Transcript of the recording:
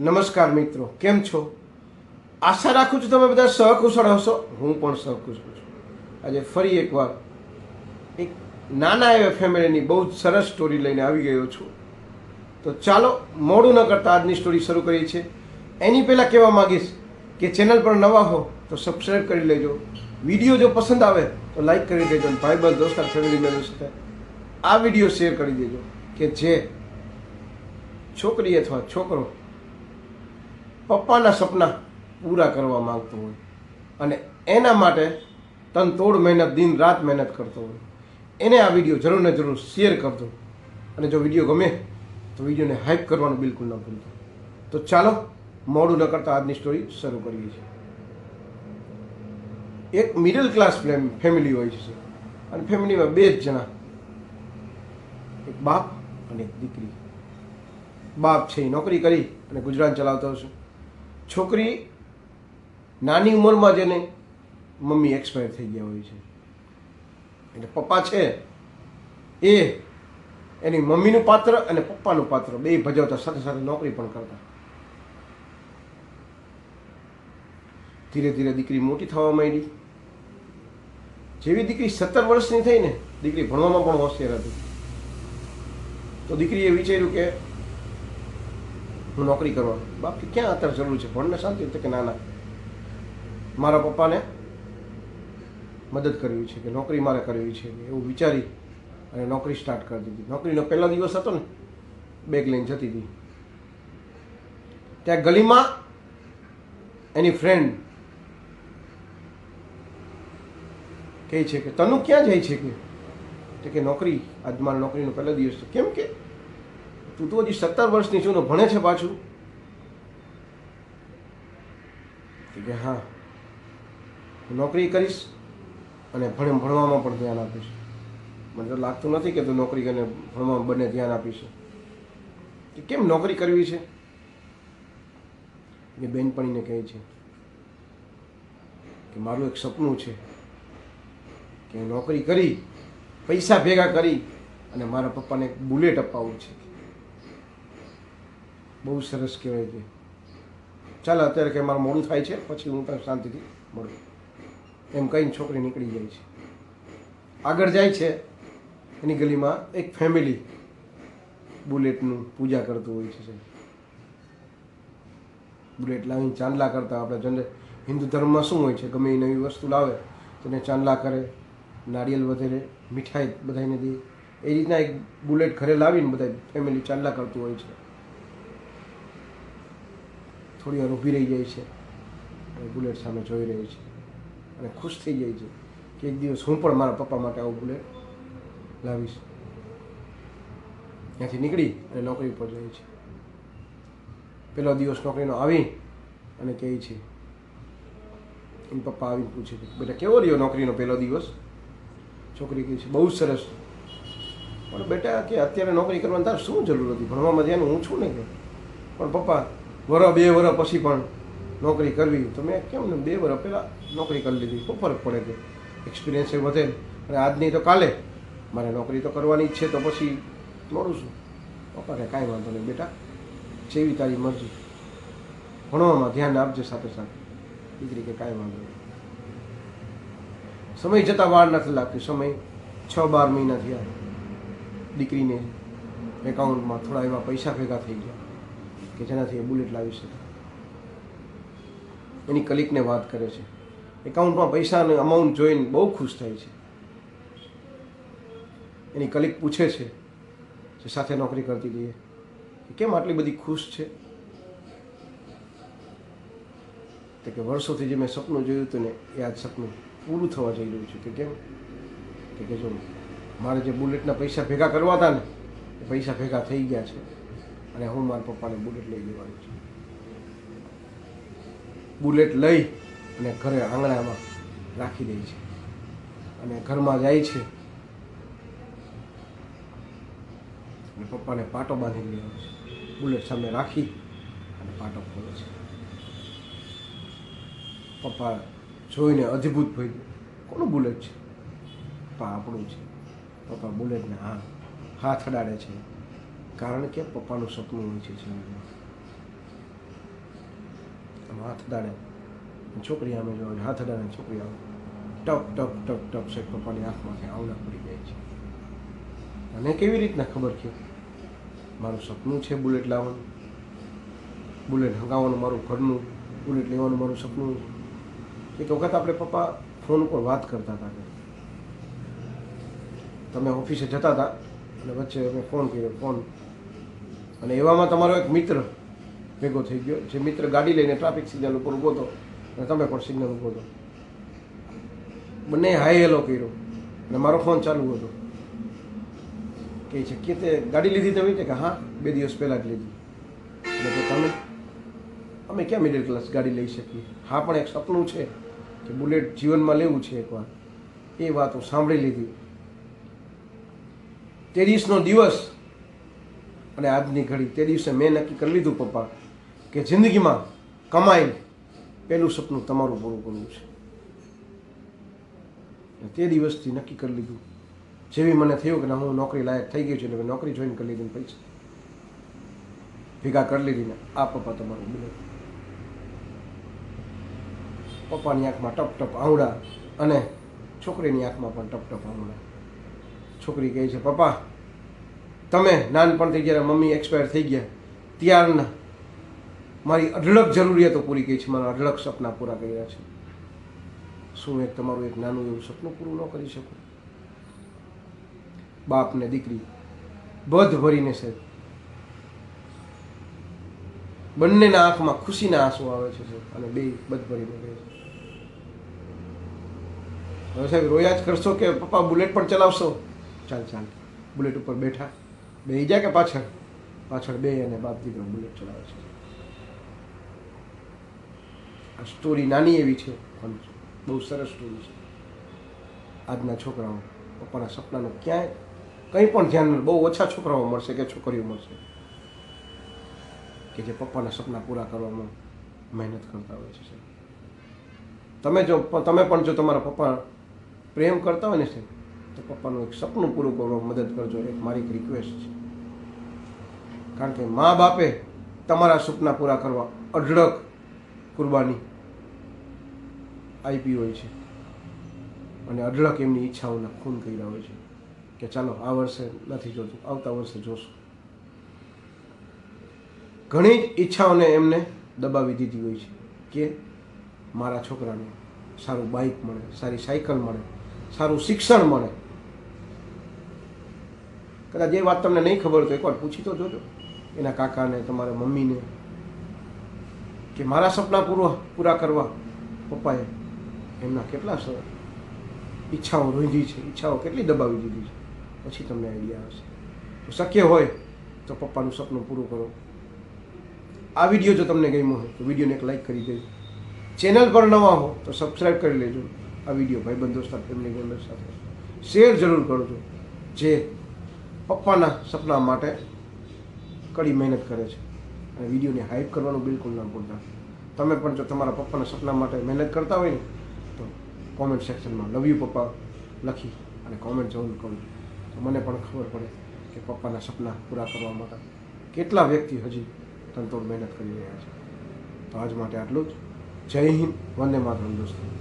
નમસ્કાર મિત્રો, કેમ છો? આશા રાખું છું તમે બધા સહકુશળ હશો. હું પણ સહકુશળ છું. આજે ફરી એકવાર એક નાના એવા ફેમિલીની બહુ જ સરસ સ્ટોરી લઈને આવી ગયો છું. તો ચાલો, મોડું ન કરતા આજની સ્ટોરી શરૂ કરીએ છીએ. એની પહેલાં કહેવા માંગીશ કે ચેનલ પર નવા હો તો સબસ્ક્રાઈબ કરી લેજો. વીડિયો જો પસંદ આવે તો લાઈક કરી દેજો અને ભાઈબંધ દોસ્તાર ફેમિલી મેમ્બર સાથે આ વીડિયો શેર કરી દેજો કે જે છોકરી અથવા છોકરો પપ્પાના સપના પૂરા કરવા માંગતો હોય. અને એના માટે તન તોડ મહેનત, દિન રાત મહેનત કરતો હોય. એને આ વીડિયો જરૂર ને જરૂર શેર કરજો. અને જો વીડિયો ગમે, તો વિડીયોને હાઇપ કરવાનું બિલકુલ ન ભૂલતો. તો ચાલો, મોડું ન કરતા આજની સ્ટોરી શરૂ કરીએ છીએ. એક મિડલ ક્લાસ ફેમિલી હોય છે. અને ફેમિલીમાં બે જ જણા. એક બાપ અને એક દીકરી. બાપ છે એ નોકરી કરી અને ગુજરાન ચલાવતો હશે. છોકરી નાની ઉંમરમાં જેને મમ્મી એક્સપાયર થઈ ગયા હોય છે. એટલે પપ્પા છે, એ એની મમ્મીનું પાત્ર અને પપ્પાનું પાત્ર બે ભજવતા સાથે સાથે નોકરી પણ કરતા. ધીરે ધીરે દીકરી મોટી થવા માંડી. જેવી દીકરી સત્તર વર્ષની થઈ ને, દીકરી ભણવામાં પણ હોશિયાર હતી. તો દીકરીએ વિચાર્યું કે હું નોકરી કરવાનું બાપ ક્યાં અત્યારે જરૂર છે? ભણને શાંતિ કે ના ના. મારા પપ્પાને મદદ કરવી છે કે નોકરી મારે કરવી છે એવું વિચારી અને નોકરી સ્ટાર્ટ કરી દીધી. નોકરીનો પહેલો દિવસ હતો ને બેગ લઈને જતી હતી. ત્યાં ગલીમાં એની ફ્રેન્ડ કહે છે કે, તનુ ક્યાં જાય છે કે? કે, નોકરી, આજ મારા નોકરીનો પહેલો દિવસ છે. કેમ કે તું તો હજી સત્તર વર્ષની છું ને ભણે છે પાછું. કે હા, હું નોકરી કરીશ અને ભણે, ભણવામાં પણ ધ્યાન આપીશ. મને તો લાગતું નથી કે તું નોકરી અને ભણવામાં બંને ધ્યાન આપીશ કે કેમ નોકરી કરવી છે? એ બેનપણીને કહે છે કે મારું એક સપનું છે કે નોકરી કરી, પૈસા ભેગા કરી અને મારા પપ્પાને એક બુલેટ અપાવવું છે. બહુ સરસ કહેવાય છે. ચાલો, અત્યારે કે મારું મોડું થાય છે, પછી હું તમને શાંતિથી મળું. એમ કહીને છોકરી નીકળી જાય છે. આગળ જાય છે, એની ગલીમાં એક ફેમિલી બુલેટનું પૂજા કરતું હોય છે બુલેટ લાવીને ચાંદલા કરતા આપણે જનરલ હિન્દુ ધર્મમાં શું હોય છે? ગમે એ નવી વસ્તુ લાવે તેને ચાંદલા કરે, નારિયેલ વધારે, મીઠાઈ બધાને દે. એ રીતના એક બુલેટ ઘરે લાવીને બધા ફેમિલી ચાંદલા કરતું હોય છે. થોડી વાર ઊભી રહી જાય છે. અને બુલેટ સામે જોઈ રહી છે. અને ખુશ થઈ જાય છે કે એક દિવસ હું પણ મારા પપ્પા માટે આવું બુલેટ લાવીશ. ત્યાંથી નીકળી અને નોકરી પર જાય છે. પહેલો દિવસ નોકરીનો આવી અને કહે છે, એમ પપ્પા આવીને પૂછે છે, બેટા, કેવો રહ્યો નોકરીનો પહેલો દિવસ? છોકરી કહે છે, બહુ સરસ. પણ બેટા, કે અત્યારે નોકરી કરવાની તાર શું જરૂર હતી? ભણવામાં ધ્યાન હું છું ને પણ પપ્પા વરસ બે વર પછી પણ નોકરી કરવી. તો મેં કેમ ને બે વરસ પહેલાં નોકરી કરી લીધી? શું ફરક પડે કે એક્સપિરિયન્સ એ વધે અને આજની તો કાલે. મારે નોકરી તો કરવાની જ છે, તો પછી મળું છું પપ્પા કે કાંઈ વાંધો નહીં બેટા. જેવી તારી મરજી. ભણવામાં ધ્યાન આપજે સાથે સાથે. દીકરી કે કાંઈ વાંધો નહીં. સમય જતાં વાર નથી લાગતી. સમય છ બાર મહિના થયા. દીકરીને એકાઉન્ટમાં થોડા એવા પૈસા ભેગા થઈ ગયા. કે જેનાથી એ બુલેટ લાવી શકે. એની કલિકને વાત કરે છે. એકાઉન્ટમાં પૈસા અને અમાઉન્ટ જોઈને બહુ ખુશ થાય છે. એની કલિક પૂછે છે જે સાથે નોકરી કરતી હતી કે કેમ આટલી બધી ખુશ છે? તો કે વર્ષોથી જે મેં સપનું જોયું હતું ને, એ આજ સપનું પૂરું થવા જઈ રહ્યું છે. કે કેમ? કે જો મારે જે બુલેટના પૈસા ભેગા કરવા હતા ને, એ પૈસા ભેગા થઈ ગયા છે. અને હું મારા પપ્પાને બુલેટ લઈ લેવાનું છું. બુલેટ લઈ અને ઘરે આંગણામાં રાખી દે છે. અને ઘરમાં જાય છે. અને પપ્પાને પાટો બાંધી લેવાનો છે. બુલેટ સામે રાખી અને પાટો ખોલે છે. પપ્પા જોઈને અદ્ભુત ભાઈ કોનું બુલેટ છે? પપ્પા આપણું છે. પપ્પા બુલેટને હા હાથ અડાડે છે. કારણ કે પપ્પાનું સપનું હોય છે હાથ દાડે છોકરી આમે જોવા હાથ દાડે છોકરી આવે ટપ ટપ ટપ ટપ છે પપ્પાની આંખમાંથી આવડા પડી જાય છે. અને કેવી રીતના ખબર છે? મારું સપનું છે બુલેટ લાવવાનું. બુલેટ હંગાવવાનું મારું ઘરનું, બુલેટ લેવાનું મારું સપનું. એક વખત આપણે પપ્પા ફોન ઉપર વાત કરતા હતા કે તમે ઓફિસે જતા હતા અને વચ્ચે અમે ફોન કર્યો, ફોન અને એવામાં તમારો એક મિત્ર ભેગો થઈ ગયો, જે મિત્ર ગાડી લઈને ટ્રાફિક સિગ્નલ ઉપર ઊભો હતો અને તમે પણ સિગ્નલ ઊભો હતો. બંને હાઈ હેલો કર્યો અને મારો ફોન ચાલુ હતો. કે છે, કે તે ગાડી લીધી તમે? કે હા, બે દિવસ પહેલાં જ લીધી. એટલે તમે, અમે ક્યાં મિડલ ક્લાસ ગાડી લઈ શકીએ? હા, પણ એક સપનું છે કે બુલેટ જીવનમાં લેવું છે એકવાર. એ વાત સાંભળી લીધી. તે દિવસનો દિવસ અને આજની ઘડી તે દિવસે મેં નક્કી કરી લીધું, પપ્પા, કે જિંદગીમાં કમાઈને પહેલું સપનું તમારું પૂરું કરવું છે. તે દિવસથી નક્કી કરી લીધું. જેવી મને થયું કે ના, હું નોકરી લાયક થઈ ગઈ છે, એટલે નોકરી જોઈન કરી લીધી પૈસા. ભેગા કરી લીધીને આ પપ્પા તમારું બુલેટ પપ્પાની આંખમાં ટપ ટપ આવડા અને છોકરીની આંખમાં પણ ટપ ટપ આવડા છોકરી કહે છે, પપ્પા તમે નાનપણથી જ્યારે મમ્મી એક્સપાયર થઈ ગયા, ત્યારના મારી અઢળક જરૂરિયાતો પૂરી કરી છે, મારા અઢળક સપના પૂરા કર્યા છે. શું એક તમારું એક નાનું એવું સપનું પૂરું ન કરી શકું? બાપ ને દીકરી, બધ ભરીને સાહેબ, બંનેના આંખમાં ખુશીના આંસુ આવે છે સાહેબ, અને બે બધ ભરીને કહે છે. હવે સાહેબ રોયા જ કરશો કે પપ્પા બુલેટ પણ ચલાવશો? ચાલ ચાલ, બુલેટ ઉપર બેઠા. બે જાય કે પાછળ? પાછળ બે અને બાપ દીકરો બુલેટ ચલાવે છે. આ સ્ટોરી નાની એવી છે બહુ સરસ સ્ટોરી છે. આજના છોકરાઓ, પપ્પાના સપનાનું ક્યાંય કંઈ પણ ધ્યાન બહુ ઓછા છોકરાઓ મળશે કે છોકરીઓ મળશે કે જે પપ્પાના સપના પૂરા કરવામાં મહેનત કરતા હોય છે. તમે જો તમે પણ જો તમારા પપ્પા પ્રેમ કરતા હોય ને, સાહેબ તો પપ્પાનું એક સપનું પૂરું કરવા મદદ કરજો, એક મારી એક રિક્વેસ્ટ છે. કારણ કે મા બાપે તમારા સપના પૂરા કરવા અઢળક કુરબાની આપી હોય છે. અને અઢળક એમની ઈચ્છાઓના ખૂન કર્યા હોય છે. કે ચાલો આ વર્ષે નથી જોતું, આવતા વર્ષે જોશું. ઘણી જ ઈચ્છાઓને એમને દબાવી દીધી હોય છે કે મારા છોકરાને સારું બાઇક મળે, સારી સાયકલ મળે, સારું શિક્ષણ મળે. કદાચ એ વાત તમને નહીં ખબર તો એકવાર પૂછી તો જોજો. એના કાકાને, તમારા મમ્મીને, કે મારા સપના પૂરા પૂરા કરવા પપ્પાએ એમના કેટલા ઈચ્છાઓ રોંધી છે, ઈચ્છાઓ કેટલી દબાવી દીધી છે. પછી તમને આઈડિયા આવશે. તો શક્ય હોય તો પપ્પાનું સપનું પૂરું કરો. આ વીડિયો જો તમને ગમ્યો હોય તો વિડીયોને એક લાઈક કરી દેજો. ચેનલ પર નવા હો તો સબસ્ક્રાઈબ કરી લેજો. આ વીડિયો ભાઈબંધ સાથે ફેમિલી મેમ્બર સાથે શેર જરૂર કરજો. જે પપ્પાના સપના માટે કડી મહેનત કરે છે. અને વિડીયોને હાઇપ કરવાનું બિલકુલ ના ભૂલતા. તમે પણ જો તમારા પપ્પાના સપના માટે મહેનત કરતા હોય ને, તો કોમેન્ટ સેક્શનમાં લવ યુ પપ્પા લખી અને કોમેન્ટ જરૂર કરું. તો મને પણ ખબર પડે કે પપ્પાના સપના પૂરા કરવા માટે કેટલા વ્યક્તિ હજી તનતોડ મહેનત કરી રહ્યા છે. તો આજ માટે આટલું જ. જય હિન્દ, વંદે માતરમ દોસ્તો.